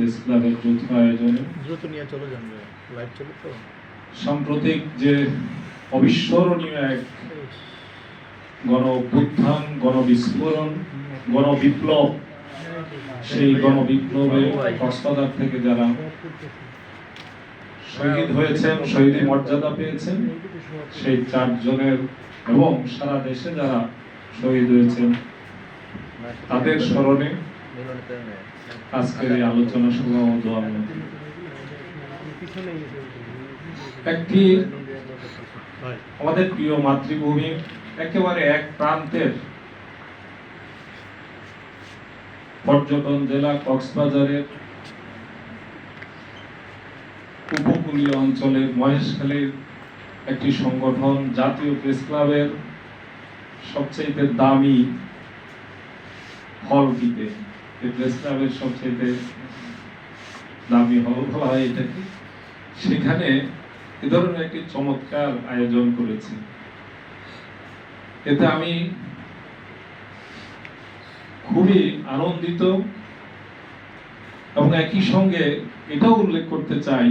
Press ক্লাবের যৌথ আয়োজনে দ্রুত নিয়ে চলে যান লাইভ চলে তো। সাম্প্রতিক যে অবিস্মরণীয় এক গণ অভ্যুত্থান গণবিস্ফোরণ গণবিপ্লব সেই গণবিপ্লবে কক্সবাজার থেকে যারা শহীদ হয়েছেন শহীদের মর্যাদা পেয়েছেন সেই চারজনের এবং সারা দেশে যারা শহীদ হয়েছেন তাদের স্মরণে আজকের এই আলোচনা সভা ও দোয়া একটি আমাদের প্রিয় মাতৃভূমি, একেবারে এক প্রান্তের পর্যটন জেলা কক্সবাজারের উপকূলীয় অঞ্চলের মহেশখালীর একটি সংগঠন, জাতীয় প্রেস ক্লাবের সবচেয়ে দামি হলটিতে। প্রেস সবচেয়ে দামি হল বলা হয় এটাকে সেখানে এ ধরনের একটি চমৎকার আয়োজন করেছি। এতে আমি খুবই আনন্দিত এবং একই সঙ্গে এটাও উল্লেখ করতে চাই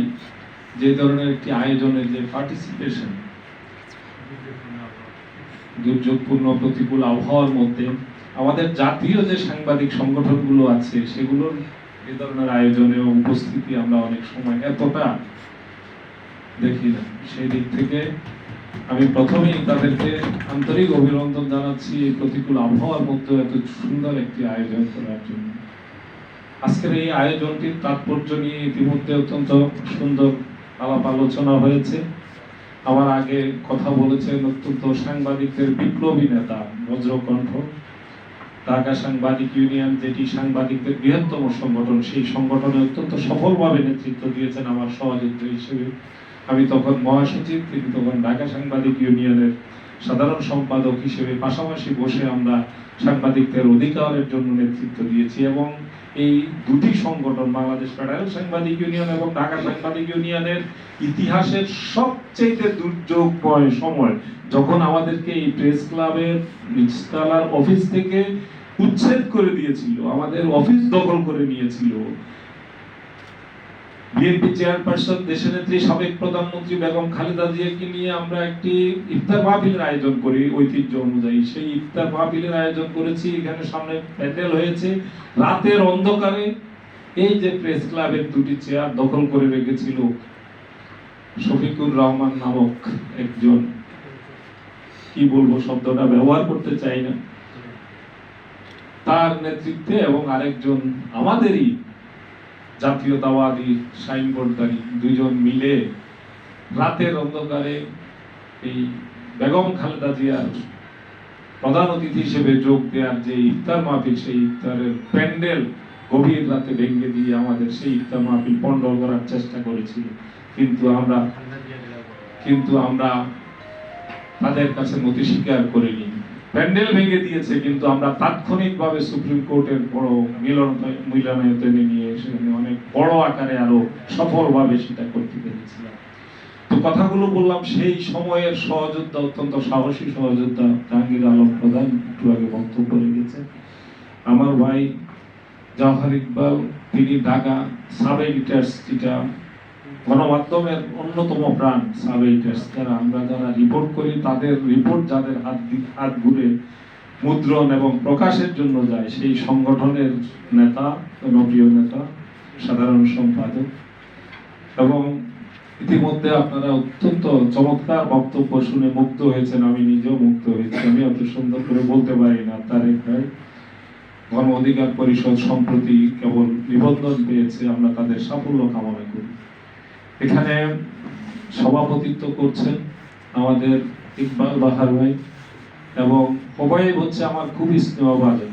যে ধরনের একটি আয়োজনের যে পার্টিসিপেশন দুর্যোগপূর্ণ প্রতিকূল আবহাওয়ার মধ্যে আমাদের জাতীয় যে সাংবাদিক সংগঠনগুলো আছে, সেগুলোর এ ধরনের আয়োজনে উপস্থিতি আমরা অনেক সময় এতটা দেখি না। সেই দিক থেকে আমি প্রথমেই তাদেরকে আন্তরিক অভিনন্দন জানাচ্ছি এই প্রতিকূল আবহাওয়ার মধ্যে এত সুন্দর একটি আয়োজন করার জন্য। আজকের এই আয়োজনটির তাৎপর্য নিয়ে ইতিমধ্যে অত্যন্ত সুন্দর আলাপ আলোচনা হয়েছে। আমার আগে কথা বলেছেন অত্যন্ত সাংবাদিকদের বিপ্লবী নেতা বজ্রকণ্ঠ ঢাকা সাংবাদিক ইউনিয়ন, যেটি সাংবাদিকদের বৃহত্তম সংগঠন, সেই সংগঠনে অত্যন্ত সফলভাবে নেতৃত্ব দিয়েছেন আমার সহযোগী হিসেবে। আমি তখন মহাসচিব, তিনি তখন ঢাকা সাংবাদিক ইউনিয়নের সাধারণ সম্পাদক হিসেবে পাশাপাশি বসে আমরা সাংবাদিকদের অধিকারের জন্য নেতৃত্ব দিয়েছি এবং এই দুটি সংগঠন, বাংলাদেশ ফেডারেল সাংবাদিক ইউনিয়ন এবং ঢাকা সাংবাদিক ইউনিয়নের ইতিহাসের সবচেয়ে দুর্যোগময় সময় যখন আমাদেরকে এই প্রেস ক্লাবের নিচতলার অফিস থেকে উচ্ছেদ করে দিয়েছিল, আমাদের অফিস দখল করে নিয়েছিল। বিএনপি চেয়ারপারসন দেশনেত্রী সাবেক প্রধানমন্ত্রী বেগম খালেদা জিয়াকে নিয়ে আমরা একটি ইফতার মাহফিলের আয়োজন করি ঐতিহ্য অনুযায়ী। সেই ইফতার মাহফিলের আয়োজন করেছি, এখানে সামনে প্যান্ডেল হয়েছে। রাতের অন্ধকারে এই যে প্রেস ক্লাবের দুটি চেয়ার দখল করে রেখেছিল শফিকুর রহমান নামক একজন। কি বলব শব্দটা, ব্যবহার করতে চাই না। তার নেতৃত্বে এবং আরেকজন আমাদেরই জাতীয়তাবাদী সাইনবোর্ডধারী দুজন মিলে রাতের অন্ধকারে এই বেগম খালেদা জিয়ার প্রধান অতিথি হিসেবে যোগ দেওয়ার যে ইফতার মাহফিল, সেই ইফতারের প্যান্ডেল গভীর রাতে ভেঙে দিয়ে আমাদের সেই ইফতার মাহফিল পন্ডল করার চেষ্টা করেছিল কিন্তু আমরা কিন্তু আমরা তাদের কাছে নথি স্বীকার করিনি। প্যান্ডেল ভেঙে দিয়েছে, কিন্তু আমরা তাৎক্ষণিকভাবে সুপ্রিম কোর্টের বড় মিলন মিলনায়তনে নিয়ে সেখানে অনেক বড় আকারে আরও সফলভাবে সেটা করতে পেরেছিলাম। তো কথাগুলো বললাম, সেই সময়ের সহযোদ্ধা, অত্যন্ত সাহসী সহযোদ্ধা জাহাঙ্গীর আলম প্রধান একটু আগে বক্তব্য রেখেছেন। আমার ভাই জওহার ইকবাল, তিনি ঢাকা সাব এডিটার্স যেটা গণমাধ্যমের অন্যতম প্রাণ সাব এডিটার্স যারা আমরা যারা রিপোর্ট করি, তাদের রিপোর্ট যাদের হাত হাত ঘুরে মুদ্রণ এবং প্রকাশের জন্য যায়, সেই সংগঠনের নেতা, জনপ্রিয় নেতা, সাধারণ সম্পাদক। এবং ইতিমধ্যে আপনারা অত্যন্ত চমৎকার বক্তব্য শুনে মুক্ত হয়েছেন। আমি নিজেও মুক্ত হয়েছি। আমি অত সুন্দর করে বলতে পারি না, তারেক ভাই। গণ অধিকার পরিষদ সম্প্রতি কেবল নিবন্ধন পেয়েছে। আমরা তাদের সাফল্য কামনা করি। এখানে সভাপতিত্ব করছেন আমাদের ইকবাল বাহার ভাই এবং সবাই হচ্ছে আমার খুবই স্নেহভাজন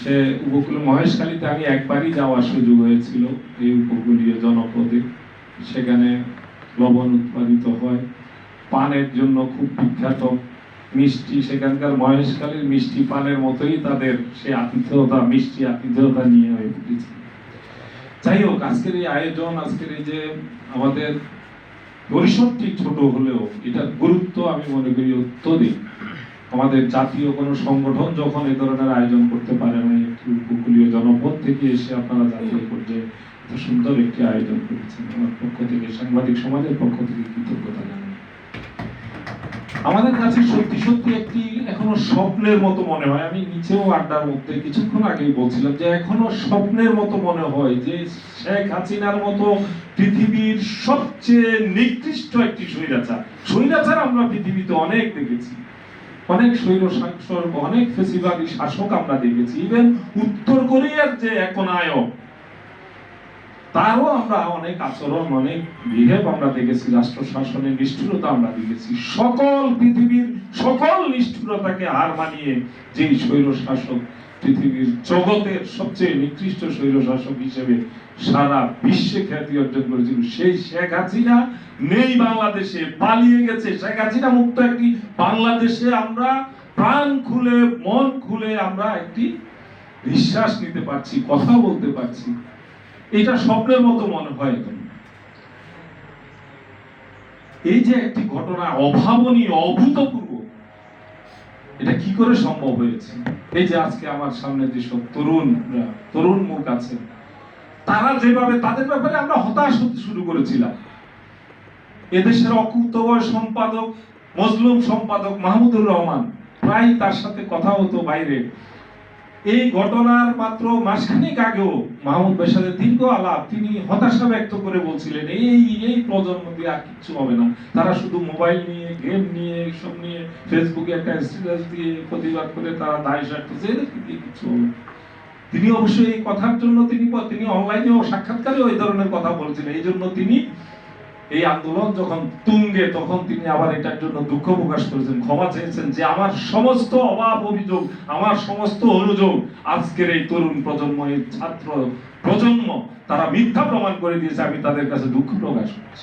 সে উপকূল মহেশখালীতে আমি একবারই যাওয়ার সুযোগ হয়েছিল এই উপকূলীয় জনপদে। সেখানে লবণ উৎপাদিত হয়, পানের জন্য খুব বিখ্যাত মিষ্টি। সেখানকার মহেশখালীর মিষ্টি পানের মতোই তাদের সে আতিথেয়তা, মিষ্টি আতিথেয়তা নিয়ে হয়ে উঠেছে। যাই হোক আজকের এই আয়োজন, আজকের এই যে আমাদের পরিসরটি ছোট হলেও এটা গুরুত্ব আমি মনে করি অত্যধিক। আমাদের জাতীয় কোনো সংগঠন যখন এ ধরনের আয়োজন করতে পারে না একটি উপকূলীয় জনপদ থেকে এসে আপনারা জাতীয় পর্যায়ে সুন্দর একটি আয়োজন করেছেন। আমার পক্ষ থেকে, সাংবাদিক সমাজের পক্ষ থেকে কৃতজ্ঞতা আমাদের কাছে সত্যি সত্যি একটি এখনও স্বপ্নের মতো মনে হয়। আমি নিচেও আড্ডার মধ্যে কিছুক্ষণ আগেই বলছিলাম যে এখনও স্বপ্নের মতো মনে হয় যে শেখ হাসিনার মতো পৃথিবীর সবচেয়ে নিকৃষ্ট একটি স্বৈরাচার। স্বৈরাচার আমরা পৃথিবীতে অনেক দেখেছি। অনেক স্বৈর শাসক অনেক ফেসিবাদী শাসক আমরা দেখেছি। ইভেন উত্তর কোরিয়ার যে একনায়ক তারও আমরা অনেক আচরণ, অনেক বিহেভ আমরা দেখেছি, রাষ্ট্র শাসনের নিষ্ঠুরতা আমরা দেখেছি। সকল পৃথিবীর সকল নিষ্ঠুরতাকে হার মানিয়ে যেই স্বৈর শাসক পৃথিবীর জগতের সবচেয়ে নিকৃষ্ট স্বৈর শাসক হিসেবে সারা বিশ্বে খ্যাতি অর্জন করেছিল, সেই শেখ হাসিনা নেই বাংলাদেশে, পালিয়ে গেছে। শেখ হাসিনা মুক্ত একটি বাংলাদেশে আমরা প্রাণ খুলে, মন খুলে আমরা একটি নিঃশ্বাস নিতে পারছি, কথা বলতে পারছি। এটা স্বপ্নের মতো মনে হয় এই যে একটি ঘটনা অভাবনীয়, অভূতপূর্ব, এটা কি করে সম্ভব হয়েছে? এই যে আজকে আমার সামনে যেসব তরুণ তরুণ মুখ আছে, তারা যেভাবে, তাদের ব্যাপারে আমরা হতাশ হতে শুরু করেছিলাম। এদেশের অকুতবয় সম্পাদক, মজলুম সম্পাদক মাহমুদুর রহমান, প্রায় তার সাথে কথা হতো বাইরে। এই ঘটনার মাত্র মাসখানেক আগেও মাহমুদ বেশাদের দীর্ঘ আলাপ তিনি হতাশা ব্যক্ত করে বলছিলেন, এই এই প্রজন্ম দিয়ে আর কিচ্ছু হবে না। তারা শুধু মোবাইল নিয়ে, গেম নিয়ে এইসব নিয়ে ফেসবুকে একটা স্ট্যাটাস দিয়ে প্রতিবাদ করে তারা দায় সারতেছে এদের দিয়ে কিচ্ছু হবে? তিনি অবশ্যই এই কথার জন্য তিনি তিনি অনলাইনেও সাক্ষাৎকারে এই ধরনের কথা বলছিলেন। এই জন্য তিনি এই আন্দোলন যখন তুঙ্গে, তখন তিনি আবার এটার জন্য দুঃখ প্রকাশ করেছেন, ক্ষমা চেয়েছেন যে আমার সমস্ত অভাব অভিযোগ, আমার সমস্ত অনুযোগ আজকের এই তরুণ প্রজন্ম, এই ছাত্র প্রজন্ম, তারা মিথ্যা প্রমাণ করে দিয়েছে, আমি তাদের কাছে দুঃখ প্রকাশ করছি।